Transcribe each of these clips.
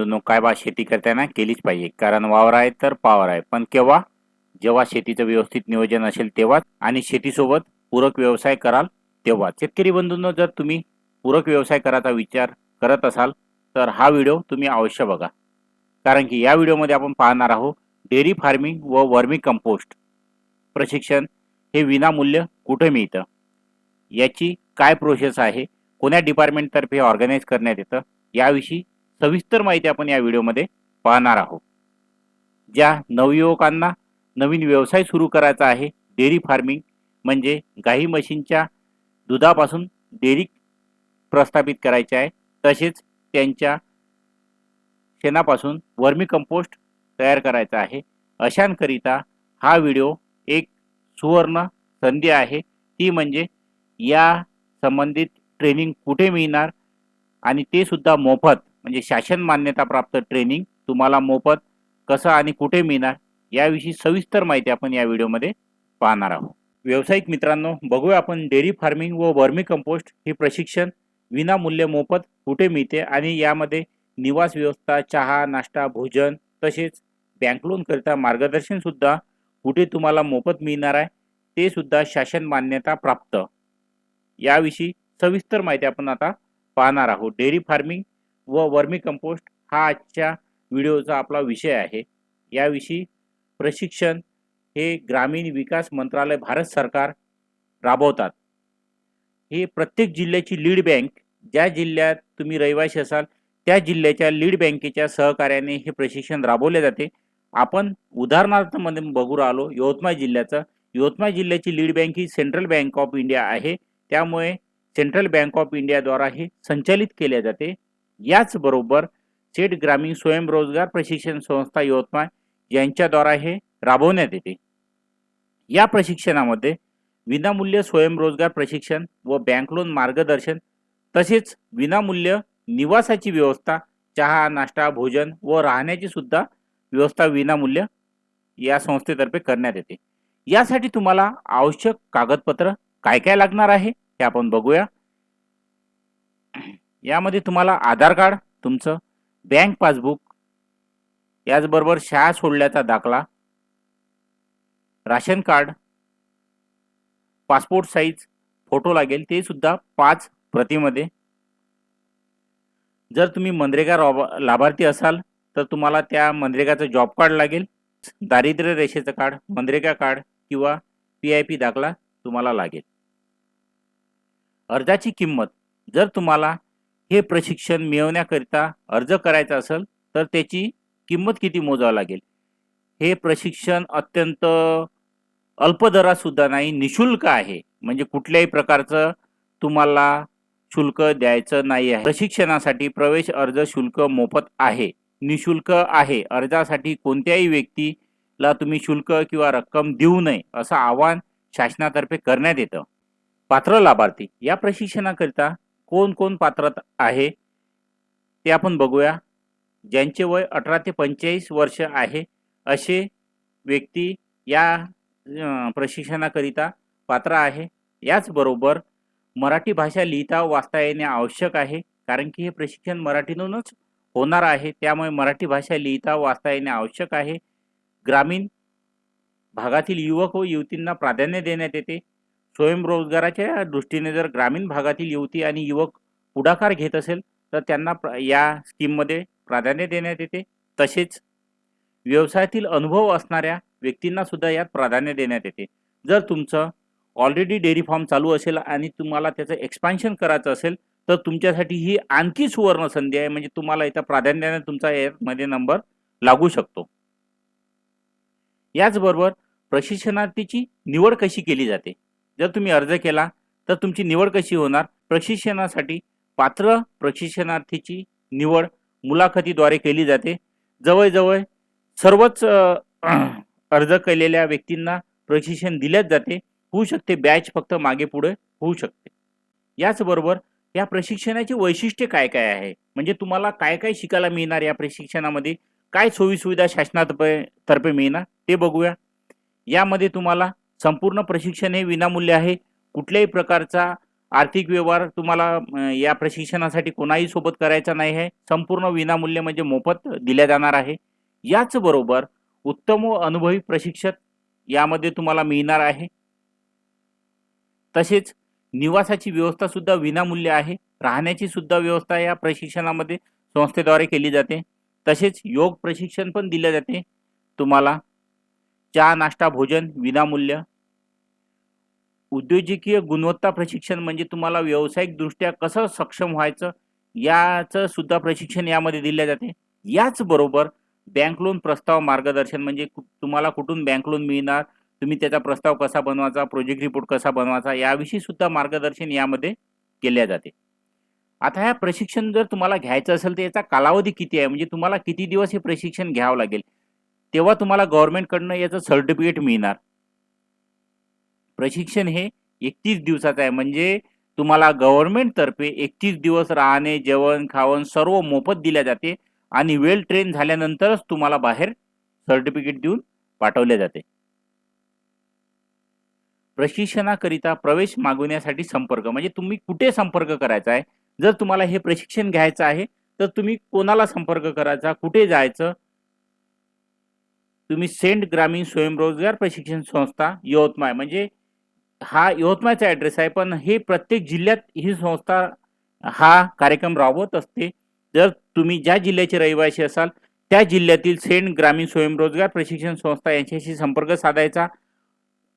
बंधूंनो काय बा शेती करताना केलीच पाहिजे. कारण वावर आहे तर पावर आहे. पण केव्हा? जेव्हा शेतीचं व्यवस्थित नियोजन असेल तेव्हाच. आणि शेतीसोबत पूरक व्यवसाय कराल तेव्हा शेतकरी बंधूंनो जर तुम्ही पूरक व्यवसाय करायचा विचार करत असाल तर हा व्हिडिओ तुम्ही अवश्य बघा. कारण की या व्हिडिओमध्ये आपण पाहणार आहोत डेअरी फार्मिंग व वर्मी कंपोस्ट प्रशिक्षण हे विनामूल्य कुठे मिळतं? याची काय प्रोसेस आहे? कोण्या डिपार्टमेंटतर्फे ऑर्गनाईज करण्यात येतं? याविषयी सविस्तर माहिती आपण या व्हिडिओमध्ये पाहणार आहोत. ज्या नवयुवकांना नवीन व्यवसाय सुरू करायचा आहे डेअरी फार्मिंग म्हणजे गाई म्हशींच्या दुधापासून डेअरी प्रस्थापित करायचे आहे तसेच त्यांच्या शेणापासून वर्मी कंपोस्ट तयार करायचा आहे. अशांकरिता हा व्हिडिओ एक सुवर्ण संधी आहे. ती म्हणजे या संबंधित ट्रेनिंग कुठे मिळणार आणि ते सुद्धा मोफत म्हणजे शासन मान्यताप्राप्त ट्रेनिंग तुम्हाला मोफत कसं आणि कुठे मिळणार याविषयी सविस्तर माहिती आपण या व्हिडिओमध्ये पाहणार आहोत. व्यावसायिक मित्रांनो बघूया आपण डेअरी फार्मिंग व वर्मी कंपोस्ट हे प्रशिक्षण विनामूल्य मोफत कुठे मिळते आणि यामध्ये निवास व्यवस्था चहा नाश्ता भोजन तसेच बँक लोनकरिता मार्गदर्शनसुद्धा कुठे तुम्हाला मोफत मिळणार आहे ते सुद्धा शासन मान्यता प्राप्त. याविषयी सविस्तर माहिती आपण आता पाहणार आहोत. डेअरी फार्मिंग व वर्मी कंपोस्ट हा आजच्या व्हिडिओचा आपला विषय आहे. याविषयी प्रशिक्षण हे ग्रामीण विकास मंत्रालय भारत सरकार राबवतात. हे प्रत्येक जिल्ह्याची लीड बँक ज्या जिल्ह्यात तुम्ही रहिवासी असाल त्या जिल्ह्याच्या लीड बँकेच्या सहकार्याने हे प्रशिक्षण राबवले जाते. आपण उदाहरणार्थमध्ये बघू राहिलो यवतमाळ जिल्ह्याचं. यवतमाळ जिल्ह्याची लीड बँक ही सेंट्रल बँक ऑफ इंडिया आहे. त्यामुळे सेंट्रल बँक ऑफ इंडियाद्वारा हे संचालित केले जाते. याचबरोबर सेठ ग्रामीण स्वयंरोजगार प्रशिक्षण संस्था यवतमाळ यांच्याद्वारा हे राबवण्यात येते. या प्रशिक्षणामध्ये विनामूल्य स्वयंरोजगार प्रशिक्षण व बँक लोन मार्गदर्शन तसेच विनामूल्य निवासाची व्यवस्था चहा नाश्ता भोजन व राहण्याची सुद्धा व्यवस्था विनामूल्य या संस्थेतर्फे करण्यात येते. यासाठी तुम्हाला आवश्यक कागदपत्र काय काय लागणार आहे? हे आपण बघूया. यामध्ये तुम्हाला आधार कार्ड तुमचं बँक पासबुक याचबरोबर शाळा सोडल्याचा दाखला ration card passport size photo लागेल ते सुद्धा पाच प्रतीमध्ये. जर तुम्ही मनरेगा लाभार्थी असाल तर तुम्हाला त्या मनरेगाचं जॉब कार्ड लागेल. दारिद्र्य रेषेचं कार्ड मनरेगा कार्ड किंवा पी आय पी दाखला तुम्हाला लागेल. अर्जाची किंमत. जर तुम्हाला हे प्रशिक्षण मिळवण्याकरिता अर्ज करायचा असेल तर त्याची किंमत किती मोजावं लागेल? हे प्रशिक्षण अत्यंत अल्प सुद्धा नाही निशुल्क आहे. म्हणजे कुठल्याही प्रकारचं तुम्हाला शुल्क द्यायचं नाही आहे. प्रशिक्षणासाठी प्रवेश अर्ज शुल्क मोफत आहे. निशुल्क आहे. अर्जासाठी कोणत्याही व्यक्तीला तुम्ही शुल्क किंवा रक्कम देऊ नये असं आवाहन शासनातर्फे करण्यात येतं. पात्र लाभार्थी. या प्रशिक्षणाकरिता कोण कोण पात्र आहे ते आपण बघूया. ज्यांचे वय अठरा ते पंचेचाळीस वर्ष आहे असे व्यक्ती या प्रशिक्षणाकरिता पात्र आहे. याचबरोबर मराठी भाषा लिहिता वाचता येणे आवश्यक आहे कारण की हे प्रशिक्षण मराठीतूनच होणार आहे. त्यामुळे मराठी भाषा लिहिता वाचता येणे आवश्यक आहे. ग्रामीण भागातील युवक व युवतींना प्राधान्य देण्यात येते. स्वयंरोजगाराच्या दृष्टीने जर ग्रामीण भागातील युवती आणि युवक पुढाकार घेत असेल तर त्यांना या स्कीममध्ये प्राधान्य देण्यात येते. तसेच व्यवसायातील अनुभव असणाऱ्या व्यक्तींना सुद्धा यात प्राधान्य देण्यात येते. जर तुमचं ऑलरेडी डेअरी फार्म चालू असेल आणि तुम्हाला त्याचं एक्सपान्शन करायचं असेल तर तुमच्यासाठी ही आणखी सुवर्ण संधी आहे. म्हणजे तुम्हाला इथं प्राधान्याने तुमचा यामध्ये नंबर लागू शकतो. याचबरोबर प्रशिक्षणार्थीची निवड कशी केली जाते? जर तुम्ही अर्ज केला तर तुमची निवड कशी होणार? प्रशिक्षणासाठी पात्र प्रशिक्षणार्थीची निवड मुलाखतीद्वारे केली जाते. जवळजवळ सर्वच अर्ज केलेल्या व्यक्तींना प्रशिक्षण दिल्याच जाते. होऊ शकते बॅच फक्त मागे पुढे होऊ शकते. याचबरोबर या प्रशिक्षणाची वैशिष्ट्ये काय काय आहे? म्हणजे तुम्हाला काय काय शिकायला मिळणार या प्रशिक्षणामध्ये? काय सोयीसुविधा शासनातर्फे तर्फे मिळणार? ते बघूया. यामध्ये तुम्हाला संपूर्ण प्रशिक्षण हे विनामूल्य आहे. कुठल्याही प्रकारचा आर्थिक व्यवहार तुम्हाला या प्रशिक्षणासाठी कोणाही सोबत करायचा नाही आहे. संपूर्ण विनामूल्य म्हणजे मोफत दिल्या जाणार आहे. याचबरोबर उत्तम व अनुभवी प्रशिक्षक यामध्ये तुम्हाला मिळणार आहे. तसेच निवासाची व्यवस्था सुद्धा विनामूल्य आहे. राहण्याची सुद्धा व्यवस्था या प्रशिक्षणामध्ये संस्थेद्वारे केली जाते. तसेच योग प्रशिक्षण पण दिले जाते. तुम्हाला चहा नाश्ता भोजन विनामूल्य उद्योजकीय गुणवत्ता प्रशिक्षण म्हणजे तुम्हाला व्यावसायिकदृष्ट्या कसं सक्षम व्हायचं याचं सुद्धा प्रशिक्षण यामध्ये दिले जाते. याचबरोबर बँक लोन प्रस्ताव मार्गदर्शन म्हणजे तुम्हाला कुठून बँक लोन मिळणार तुम्ही त्याचा प्रस्ताव कसा बनवायचा प्रोजेक्ट रिपोर्ट कसा बनवायचा याविषयी सुद्धा मार्गदर्शन यामध्ये केले जाते. आता ह्या प्रशिक्षण जर तुम्हाला घ्यायचं असेल तर याचा कालावधी किती आहे? म्हणजे तुम्हाला किती दिवस हे प्रशिक्षण घ्यावं लागेल? तेव्हा तुम्हाला गव्हर्नमेंटकडनं याचं सर्टिफिकेट मिळणार. प्रशिक्षण हे एकतीस दिवसाचं आहे. म्हणजे तुम्हाला गव्हर्नमेंटतर्फे एकतीस दिवस राहणे जेवण खावण सर्व मोफत दिल्या जाते आणि वेल ट्रेन झाल्यानंतरच तुम्हाला बाहेर सर्टिफिकेट देऊन पाठवले जाते. प्रशिक्षणाकरिता प्रवेश मागवण्यासाठी संपर्क. म्हणजे तुम्ही कुठे संपर्क करायचा आहे? जर तुम्हाला हे प्रशिक्षण घ्यायचं आहे तर तुम्ही कोणाला संपर्क करायचा? कुठे जायचं? तुम्ही सेंट ग्रामीण स्वयंरोजगार प्रशिक्षण संस्था यवतमाळ. म्हणजे हा यवतमाळचा ॲड्रेस आहे पण हे प्रत्येक जिल्ह्यात ही संस्था हा कार्यक्रम राबवत असते. जर तुम्ही ज्या जिल्ह्याचे रहिवासी असाल त्या जिल्ह्यातील सेंट ग्रामीण स्वयंरोजगार प्रशिक्षण संस्था यांच्याशी संपर्क साधायचा.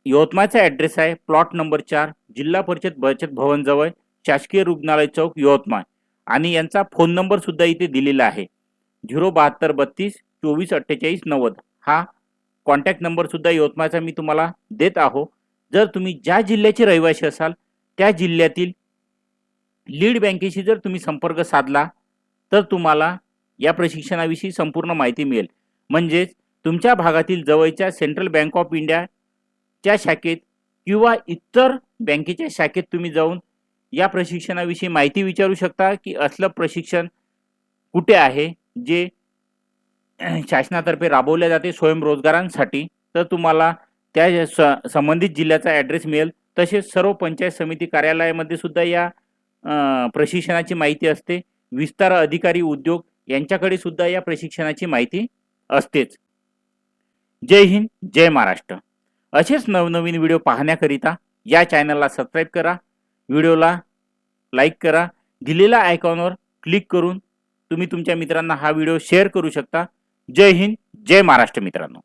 यवतमाळचा ॲड्रेस आहे प्लॉट नंबर चार जिल्हा परिषद बचत भवनजवळ शासकीय रुग्णालय चौक यवतमाळ. आणि यांचा फोन नंबर सुद्धा इथे दिलेला आहे. झिरो बहात्तर बत्तीस चोवीस अठ्ठेचाळीस नव्वद. हा कॉन्टॅक्ट नंबर सुद्धा यवतमाळचा मी तुम्हाला देत आहो. जर तुम्ही ज्या जिल्ह्याचे रहिवासी असाल त्या जिल्ह्यातील लीड बँकेशी जर तुम्ही संपर्क साधला तर तुम्हाला या प्रशिक्षणाविषयी संपूर्ण माहिती मिळेल. म्हणजेच तुमच्या भागातील जवळच्या सेंट्रल बँक ऑफ इंडियाच्या शाखेत किंवा इतर बँकेच्या शाखेत तुम्ही जाऊन या प्रशिक्षणाविषयी माहिती विचारू शकता की असलं प्रशिक्षण कुठे आहे जे शासनातर्फे राबवले जाते स्वयंरोजगारांसाठी. तर तुम्हाला त्या संबंधित जिल्ह्याचा ॲड्रेस मिळेल. तसेच सर्व पंचायत समिती कार्यालयामध्ये सुद्धा या प्रशिक्षणाची माहिती असते. विस्तार अधिकारी उद्योग यांच्याकडे सुद्धा या प्रशिक्षणाची माहिती असतेच. जय हिंद जय महाराष्ट्र. असेच नवनवीन व्हिडिओ पाहण्याकरिता या चॅनलला सबस्क्राईब करा. व्हिडिओला लाईक करा. दिलेल्या आयकॉनवर क्लिक करून तुम्ही तुमच्या मित्रांना हा व्हिडिओ शेअर करू शकता. जय हिंद जय महाराष्ट्र मित्रांनो.